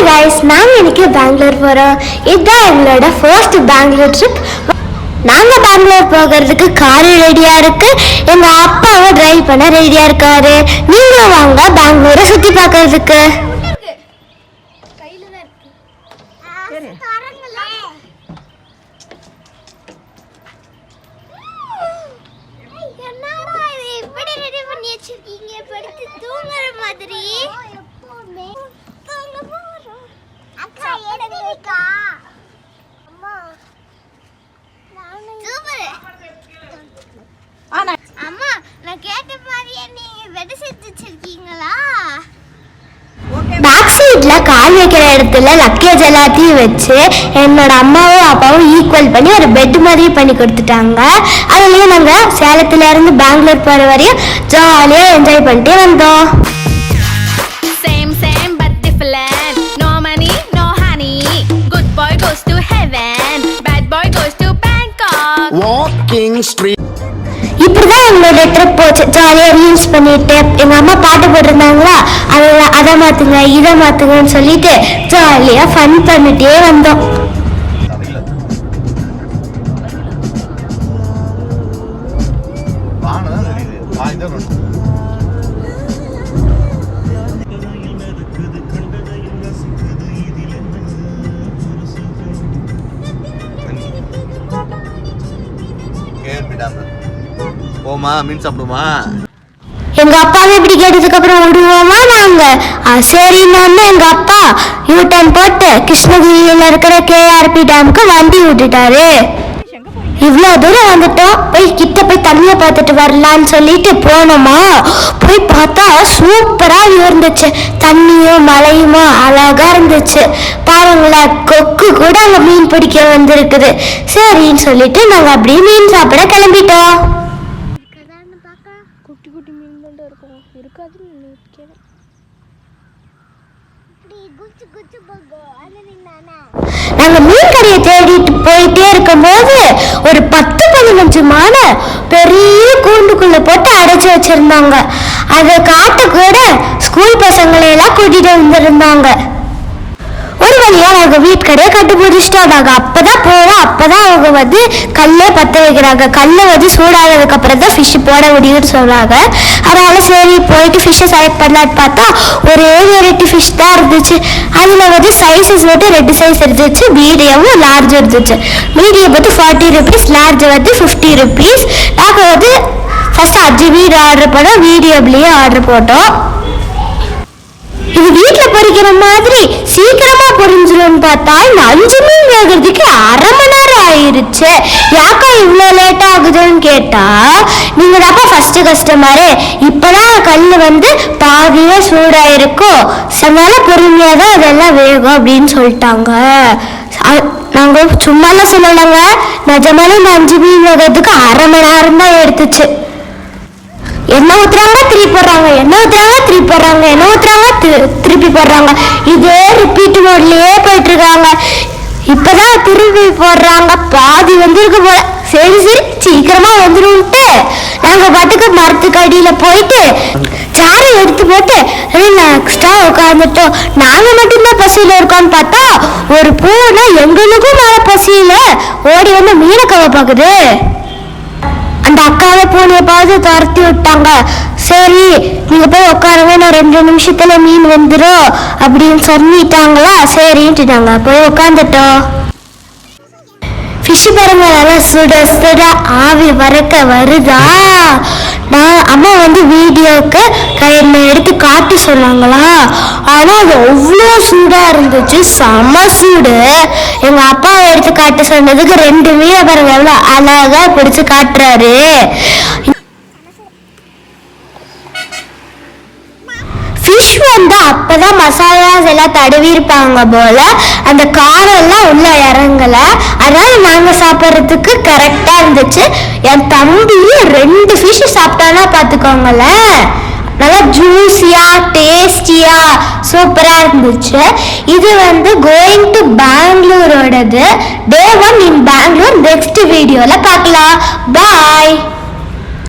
Hi guys நாங்கள் இன்னைக்கு பெங்களூர் போகிறோம் இதுதான் எங்களோட ஃபர்ஸ்ட் பெங்களூர் ட்ரிப் நாங்கள் பெங்களூர் போகிறதுக்கு காரு ரெடியாக இருக்கு. எங்கள் அப்பாவும் டிரைவ் பண்ண ரெடியாக இருக்காரு. நீங்களும் வாங்க பெங்களூரை சுற்றி பார்க்கறதுக்கு இப்படி ரெடி பண்ணி வச்சிருக்கீங்க? படுத்து தூங்குற மாதிரி. இடத்துல லக்கேஜ் எல்லாத்தையும் வச்சு என்னோட அம்மாவும் அப்பாவும் ஈக்குவல் பண்ணி ஒரு பெட் மாதிரி பண்ணி கொடுத்துட்டாங்க அதுலேயும் நாங்கள் சேலத்துல இருந்து பெங்களூர் போகிற வரையும் ஜாலியாக என்ஜாய் பண்ணிட்டு வந்தோம் Same, same, but different. No money, no honey. Good boy goes to heaven. Bad boy goes to Bangkok. Walking street. இப்படிதான் எங்களோட ட்ரிப் போச்சு ஜாலியாக ரீல்ஸ் பண்ணிட்டு எங்கள் அம்மா பாட்டு போட்டிருந்தாங்களா அதில் அதை மாற்றுங்க இதை மாற்றுங்கன்னு சொல்லிட்டு ஜாலியாக ஃபன் பண்ணிட்டே வந்தோம். போமா மீன் சாப்பிடுமா எங்க அப்பாவை இப்படி கேட்டதுக்கு அப்புறம் விடுவோமா நாங்க? ஆ, சரின்னு எங்க அப்பா யூ டர்ன் போட்டு கிருஷ்ணகிரியில இருக்கிற கேஆர்பி டேமுக்கு வண்டி விட்டுட்டாரு. இவ்வளோ தூரம் வந்துட்டோம். போய் கிட்ட போய் தண்ணியை பார்த்துட்டு வரலான்னு சொல்லிட்டு போனோமா? போய் பார்த்தா சூப்பராக இருந்துச்சு. தண்ணியும் மலையுமா அழகா இருந்துச்சு. பாருங்களேன் கொக்கு கூட அங்கே மீன் பிடிக்க வந்திருக்குது. சரின்னு சொல்லிட்டு நாங்கள் அப்படியே மீன் சாப்பிட கிளம்பிட்டோம். தான் இருக்கும். இருக்காதுன்னு நினைக்கிறேன் நாங்க மீன் கடையை தேடிட்டு போயிட்டே இருக்கும்போது ஒரு பத்து பதினஞ்சு மானை பெரிய கூண்டுக்குள்ள போட்டு அடைச்சு வச்சிருந்தாங்க. அதை காட்ட கூட ஸ்கூல் பசங்களை எல்லாம் கூட்டிட்டு வந்திருந்தாங்க. ஒரு வழியா அவங்க வீட்டு கடையை அப்போ தான் அப்பதான் அப்போ அப்பதான் அவங்க வந்து கல்லே பத்த வைக்கிறாங்க. கல்லை வந்து சூடானதுக்கு அப்புறம் தான் ஃபிஷ் போட முடியும்னு சொல்றாங்க அதனால சரி போயிட்டு ஃபிஷ்ஷை செலக்ட் பண்ணலான்னு பார்த்தா ஒரே வெரைட்டி ஃபிஷ் தான் இருந்துச்சு. அதுல வந்து சைஸஸ் வந்து ரெண்டு சைஸ் இருந்துச்சு. மீடியமும் லார்ஜ் இருந்துச்சு. மீடியம் வந்து ஃபார்ட்டி ருபீஸ் லார்ஜ் வந்து ஃபிஃப்டி ருபீஸ் நாங்கள் வந்து ஃபர்ஸ்ட் அஞ்சு மீன் ஆர்டர் பண்ணோம். மீடியம்லேயே ஆர்டர் போட்டோம். இது வீட்டுல பொறிக்கிற மாதிரி சீக்கிரமா பொரிஞ்சிரும்னு பார்த்தா இந்த அஞ்சு மீன் வேகிறதுக்கு அரை மணி நேரம் ஆயிருச்சு. யாக்கா இவ்வளோ லேட் ஆகுதுன்னு கேட்டா நீங்க தாப்பா ஃபர்ஸ்ட் கஸ்டமரு இப்பதான் கல் வந்து பாதியே சூடாயிருக்கும். அதனால பொறுமையா தான் அதெல்லாம் வேகும் அப்படின்னு சொல்லிட்டாங்க. அ- நாங்க சும்மாலாம் சொல்லலைங்க. நிஜமாலே இந்த அஞ்சு மீன் வேகிறதுக்கு அரை மணி நேரம் தான் எடுத்துச்சு. என்ன ஊத்துறாங்க திருப்பி போடுறாங்க. என்ன ஊத்துறாங்க திருப்பி போடுறாங்க. என்ன ஊத்துறாங்க திரு- திருப்பி போடுறாங்க. இதே ரிப்பீட் மோட்லயே போயிட்டு இருக்காங்க இப்பதான் திருப்பி போடுறாங்க. பாதி வந்திருக்கு போல. சரி சரி. சீக்கிரமா வந்துருன்ட்டு நாங்க பாட்டுக்கு மரத்துக்கு அடியில போயிட்டு சேரை எடுத்து போட்டு ரிலாக்ஸ்டா உட்காந்துட்டோம் நாங்க மட்டும்தான் பசியில இருக்கோம்னு பார்த்தா ஒரு பூனை எங்களுக்கும் மேல பசியில ஓடி வந்து மீனக்கவை பாக்குது அந்த அக்காவை பூனையை பார்த்து துரத்தி விட்டாங்க. சரி நீங்க போய் உட்காருங்க நான் ரெண்டு நிமிஷத்துல மீன் வந்துடும் அப்படின்னு சொல்லிட்டாங்களா? சரின்ட்டுட்டாங்க நாங்க போய் உட்காந்துட்டோம் ஃபிஷ் பாருங்க நல்லா சுட சுட ஆவி வரக்க வருதா? நான் அம்மா வந்து வீடியோக்கு கையில் எடுத்து காட்டி சொன்னாங்களா? ஆனால் அது அவ்வளோ சூடாக இருந்துச்சு. செம சூடு. எங்கள் அப்பா எடுத்து காட்ட சொன்னதுக்கு ரெண்டு மீனை பாருங்க எவ்வளோ அழகாக காட்டுறாரு. ஃபிஷ் வந்து அப்பதான் மசாலாஸ் எல்லாம் தடவி இருப்பாங்க போல. அந்த காரம் எல்லாம் உள்ள இறங்கல. அதனால நாங்க சாப்பிட்றதுக்கு கரெக்டா இருந்துச்சு. என் தம்பியும் ரெண்டு ஃபிஷ் சாப்பிட்டானா பாத்துக்கோங்களேன். நல்லா ஜூஸியா டேஸ்டியா சூப்பரா இருந்துச்சு. இது வந்து going to பெங்களூரோடது day one in Bangalore next வீடியோல பார்க்கலாம். பாய்